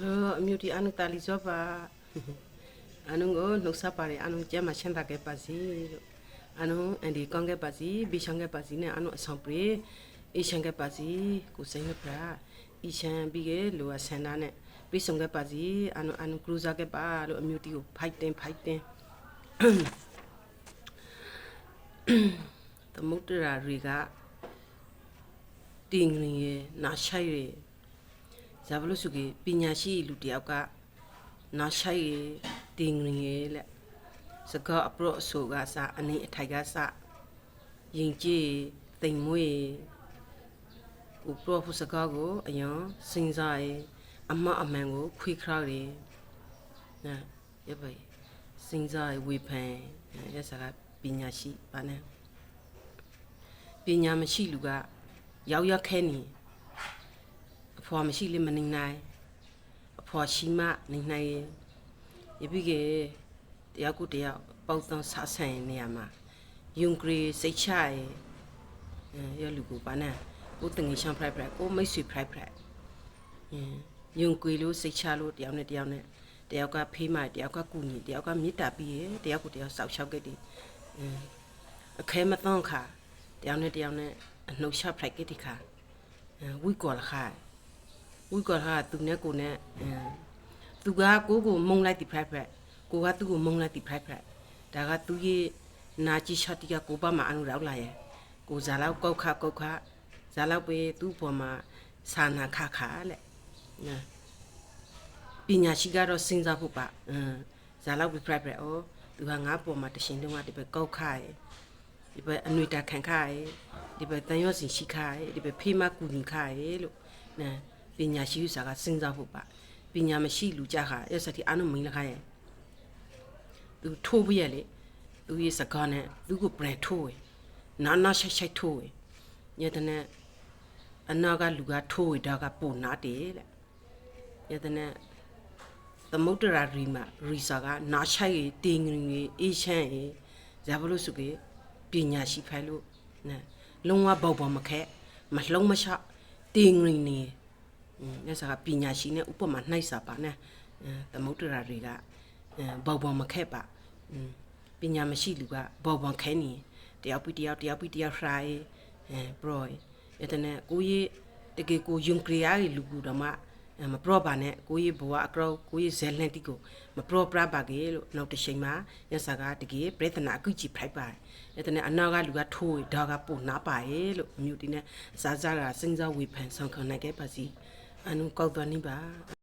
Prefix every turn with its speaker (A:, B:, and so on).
A: Hello, amuti anu tali zoba. Anu ngo nuk sapare anu jama chanda ke pasi. Anu andi kong ke pasi, bishang ke pasi ne anu asampre. Ishan ke pasi, kuseng ke pra. Ishan bige lo asanda ne. Bisong ke pasi, anu anu cruiser ke pa lo amuti ko fighting fighting. သမုဒ္ဒရာတွေကတင်းငရယ်နာရှိုက်ရ ယ်ဇာဘလို့စုကေပညာရှိလူတယောက်ကနာရှိုက်ရယ်တင်းငရယ်လက်စကားအပရော့အဆိုကစအနေအထိုက်ကစယင်ကြည်တိမ်မွေးကိုပရော့ဖုစကားကိုအယံစင်စားရယ်အမအမှန်ကိုခွေခရရယ်နာရပါစင်စားရယ်ဝေဖန်ရစကားပညာရှိပါနဲ့ပညာမရှိလူကရောက်ရောက်ခဲနေအ ဖွာမရှိလေမနေနိုင်အဖွာရှိမနေနိုင်ရင်ယပိကေတယောက်ကိုတယောက်ပေါက်သောဆဆန်နေရမှာယုံကရီစိတ်ချရအဲရလူကိုပါနာကိုတငယ်ရှမ်းဖရိုက်ဖရိုက်ကိုမိတ်ဆွေဖရိုက်ဖရိုက်ယုံကွေလို့စိတ်ချလို့တယောက်နဲ့တယောက်နဲ့တယောက်ကဖေးမှတယောက်ကကူညီတယောက်ကမေတ္တာပြီးရတယောက်ကိုတယောက်စောက်ရှောက်ခဲ့တယ်အခဲမသွန်ခါတယောက်နဲ့တယောက်နဲ့အနှုတ်ရှဖလိုက်ကိတိခါအဲဝိကောလခါ ဝိကောလခါသူနဲ့ကိုနဲ့အဲသူကကိုကိုမုံလိုက်တိဖရိုက်ဖရိုက်ကိုကသူ့ကိုမုံလိုက်တိဖရိုက်ဖရိုက်ဒါကသူရဲ့နာချီရှော့တီကကိုပါမအနုရောက်လာရဲ့ကိုဇာလောက်ကောက်ခကောက်ခဇာလောက်ပဲသူ့ပေါ်မှာစာနာခခလက်နော်ပညာရှိကတော့စဉ်းစားဖို့ပါအင်းဇာလောက်ပဲဖရိုက်ဖရိုက်ဩသူကငါပေါ်မှာတရှင်တုံးကဒီပဲကောက်ခရဲ့ဒီဘက်အနွေတာခံခါရဲဒီဘက်တန်ရော့စီရှိခါရဲဒီဘက်ဖေးမကူညီခါရဲလို့နန် ပညာရှိဥစားကစဉ်းစားဖို့ပါပညာမရှိလူကြခါအဲ့စတိအနုမင်းလခါရဲသူထိုးပြရလေသူရဲ့စကားနဲ့သူကိုပြန်ထိုးဝေနာနာရှိုက်ရှိုက်ထိုးဝေညတဲ့နဲ့အနာကလူကထိုးဝေဒါကပုံနာတယ်လေညတဲ့နဲ့သမုဒ္ဒရာရီမာရီစာကနာရှိုက်ရေးတင်းငင်းရေးအေးချမ်းရေးဇာဘလို့စုကေပညာရှိဖိုင်လို့နော်လုံးဝဘောက်ပေါ်မခဲမလုံးမရှတင်းငင်းနေ ညစကပညာရှိနဲ့ဥပမာနှိုက်စာပါနဲ့သမုဒ္ဒရာတွေကဘောက်ပေါ်မခဲပါပညာမရှိလူကဘောက်ပေါ်ခဲနေတယောက်ပြီးတယောက်တယောက်ပြီးတယောက်ရှားအဲပရောအဲ့တဲ့ကိုကြီးတကယ်ကိုယုံကြည်ရတဲ့လူကူတော့မှမပရောပါနဲ့ကိုကြီးဘဝအကောကိုကြီးဇဲလန်တီကိုမပရောပရပါကေလို့နောက်တစ်ချိန်မှာညစကတကယ်ပြဿနာအကူကြည့်ဖိုက်ပါတယ်အဲ့တဲ့အနာကလူကထိုးဒါကပုံနာပါရဲ့လို့အမျိုးဒီနဲ့စားစားကစဉ်းစားဝေဖန်ဆောင်ခံနိုင်ခဲ့ပါစီ အနုကောက်သွားနေပါ